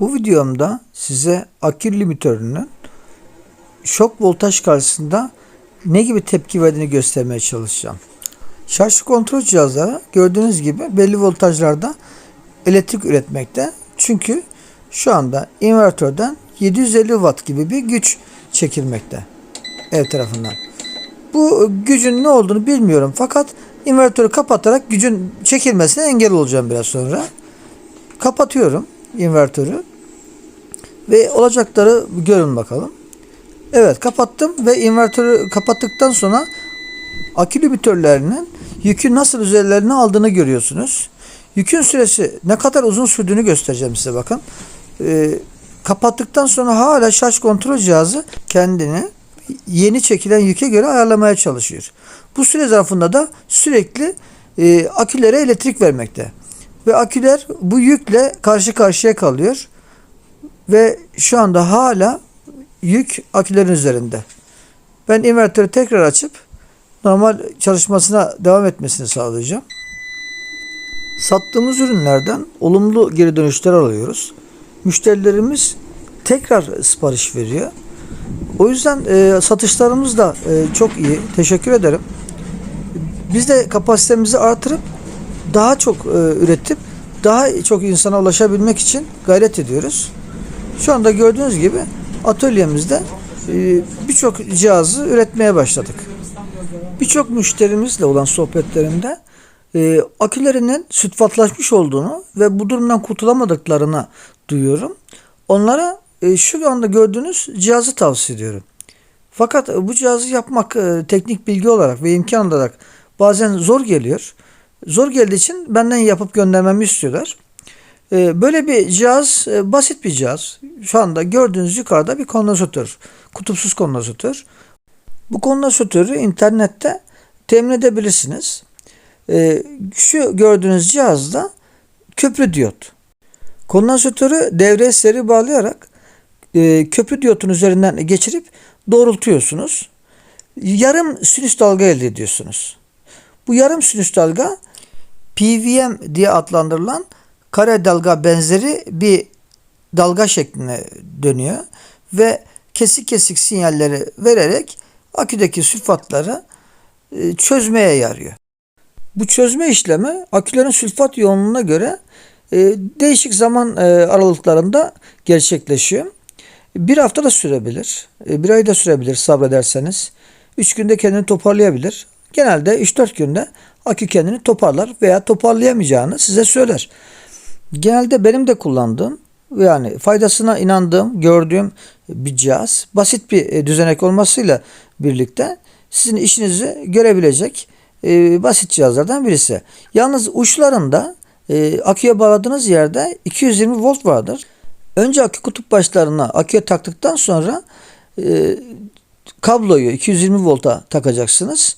Bu videomda size akü limitörünün şok voltaj karşısında ne gibi tepki verdiğini göstermeye çalışacağım. Şarj kontrol cihazları gördüğünüz gibi belli voltajlarda elektrik üretmekte. Çünkü şu anda invertörden 750 watt gibi bir güç çekilmekte ev tarafından. Bu gücün ne olduğunu bilmiyorum fakat invertörü kapatarak gücün çekilmesine engel olacağım biraz sonra. Kapatıyorum invertörü ve olacakları görün bakalım. Evet kapattım ve invertörü kapattıktan sonra akü limitörlerinin yükü nasıl üzerlerine aldığını görüyorsunuz. Yükün süresi ne kadar uzun sürdüğünü göstereceğim size bakın. Ee, kapattıktan sonra hala şarj kontrol cihazı kendini yeni çekilen yüke göre ayarlamaya çalışıyor. Bu süre zarfında da sürekli e, akülere elektrik vermekte. Ve aküler bu yükle karşı karşıya kalıyor. Ve şu anda hala yük akülerin üzerinde. Ben invertörü tekrar açıp normal çalışmasına devam etmesini sağlayacağım. Sattığımız ürünlerden olumlu geri dönüşler alıyoruz. Müşterilerimiz tekrar sipariş veriyor. O yüzden e, satışlarımız da e, çok iyi. Teşekkür ederim. Biz de kapasitemizi artırıp daha çok e, üretip daha çok insana ulaşabilmek için gayret ediyoruz. Şu anda gördüğünüz gibi atölyemizde e, birçok cihazı üretmeye başladık. Birçok müşterimizle olan sohbetlerimde e, akülerinin sütfatlaşmış olduğunu ve bu durumdan kurtulamadıklarını duyuyorum. Onlara e, şu anda gördüğünüz cihazı tavsiye ediyorum. Fakat bu cihazı yapmak e, teknik bilgi olarak ve imkan olarak bazen zor geliyor. Zor geldiği için benden yapıp göndermemi istiyorlar. E, böyle bir cihaz e, basit bir cihaz. Şu anda gördüğünüz yukarıda bir kondansatör. Kutupsuz kondansatör. Bu kondansatörü internette temin edebilirsiniz. E, şu gördüğünüz cihazda köprü diyot. Kondansatörü devreye seri bağlayarak e, köprü diyotun üzerinden geçirip doğrultuyorsunuz. Yarım sinüs dalga elde ediyorsunuz. Bu yarım sinüs dalga PWM diye adlandırılan kare dalga benzeri bir dalga şekline dönüyor ve kesik kesik sinyalleri vererek aküdeki sülfatları e, çözmeye yarıyor. Bu çözme işlemi akülerin sülfat yoğunluğuna göre e, değişik zaman e, aralıklarında gerçekleşiyor. Bir hafta da sürebilir. Bir ay da sürebilir sabrederseniz. 3 günde kendini toparlayabilir. Genelde 3-4 günde akü kendini toparlar veya toparlayamayacağını size söyler. Genelde benim de kullandığım yani faydasına inandığım, gördüğüm bir cihaz. Basit bir düzenek olmasıyla birlikte sizin işinizi görebilecek basit cihazlardan birisi. Yalnız uçlarında aküye bağladığınız yerde 220 volt vardır. Önce akü kutup başlarına aküye taktıktan sonra e, kabloyu 220 volta takacaksınız.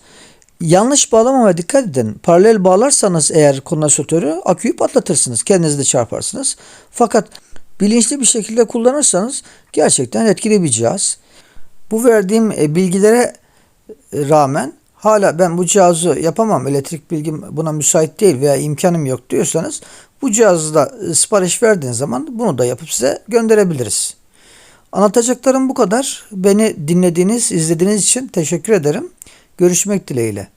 Yanlış bağlamamaya dikkat edin. Paralel bağlarsanız eğer kondansatörü aküyü patlatırsınız. Kendinizi de çarparsınız. Fakat bilinçli bir şekilde kullanırsanız gerçekten etkili bir cihaz. Bu verdiğim bilgilere rağmen hala ben bu cihazı yapamam, elektrik bilgim buna müsait değil veya imkanım yok diyorsanız bu cihazı da sipariş verdiğiniz zaman bunu da yapıp size gönderebiliriz. Anlatacaklarım bu kadar. Beni dinlediğiniz, izlediğiniz için teşekkür ederim. Görüşmek dileğiyle.